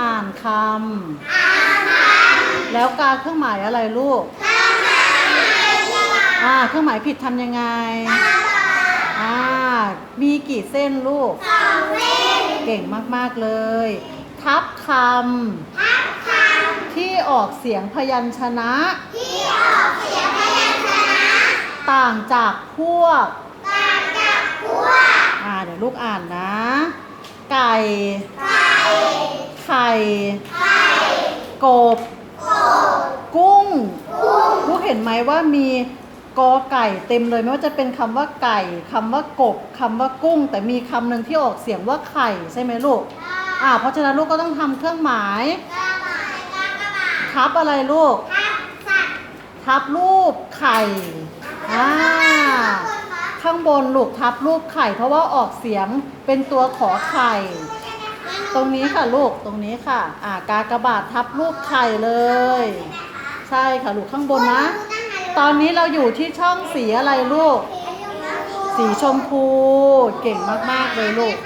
อ่านคำแล้วกาเครื่องหมายอะไรลูกอ่าเครื่องหมายผิดทำยังไงอ่ามีกี่เส้นลูกเก่งมากๆเลยทับคำที่ออกเสียงพยัญชนะต่างจากพวก อ่าเดี๋ยวลูกอ่านนะ ไก่ไข่กบ กุ้งลูกเห็นไหมว่ามีกอไก่เต็มเลยไม่ว่าจะเป็นคำว่าไก่คำว่ากบคำว่ากุ้ง แต่มีคำหนึ่งที่ออกเสียงว่าไข่ใช่ไหมลูกอ่าเพราะฉะนั้นลูกก็ต้องทำเครื่องหมายทับอะไรลูก ทับรูปไข่อ่าข้างบนลูกทับรูปไข่ เพราะว่าออกเสียงเป็นตัวขอไข่ ตรงนี้ค่ะลูกตรงนี้ค่ะ อ่ากากบาททับรูปไข่เลย ใช่ค่ะลูกข้างบนนะ ตอนนี้เราอยู่ที่ช่องสีอะไรลูก สีชมพู เก่งมากๆเลยลูก